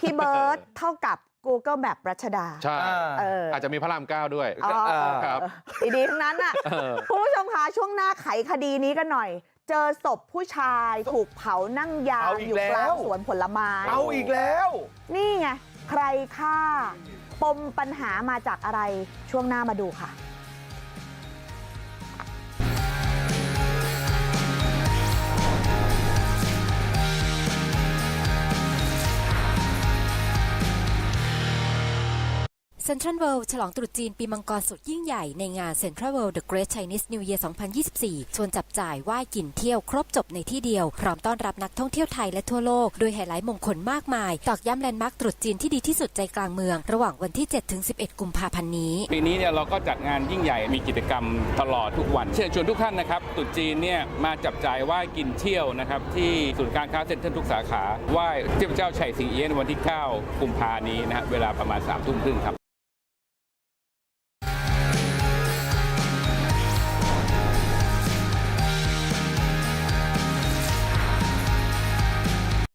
พี่เบิร์ตเท่ากับ Google Map รัชดา ใช่อ่าเออ อาจจะมีพระรามเก้าด้วย อ๋อเออครับดีๆทั้งนั้นอะเออ คุณผู้ชมคะช่วงหน้าไขคดีนี้กันหน่อย เจอศพผู้ชายถูกเผานั่งยาเอาวอีกอยู่กลางแล้ว สวนผลไม้ เอาอีกแล้ว นี่ไง ใครฆ่า ปมปัญหามาจากอะไรช่วงหน้ามาดูค่ะ เซ็นทรัลเวิลด์ฉลองตรุษจีนปีมังกรสุดยิ่งใหญ่ในงาน Central World The Great Chinese New Year 2024 ชวนจับจ่ายไหว้กินเที่ยวครบจบในที่เดียว พร้อมต้อนรับนักท่องเที่ยวไทยและทั่วโลก โดยไฮไลท์มงคลมากมาย ตอกย้ำแลนด์มาร์คตรุษจีนที่ดีที่สุดใจกลางเมือง ระหว่างวันที่ 7 ถึง 11 กุมภาพันธ์นี้ ปีนี้เนี่ยเราก็จัดงานยิ่งใหญ่มีกิจกรรมตลอดทุกวัน เชิญชวนทุกท่านนะครับตรุษจีนเนี่ยมาจับจ่ายไหว้กินเที่ยวนะครับที่ศูนย์การค้าเซ็นทรัลทุกสาขาไหว้เทพเจ้าไฉสิงเอี้ยนวันที่ 9 กุมภานี้นะฮะเวลาประมาณ3ทุ่มครึ่งครับ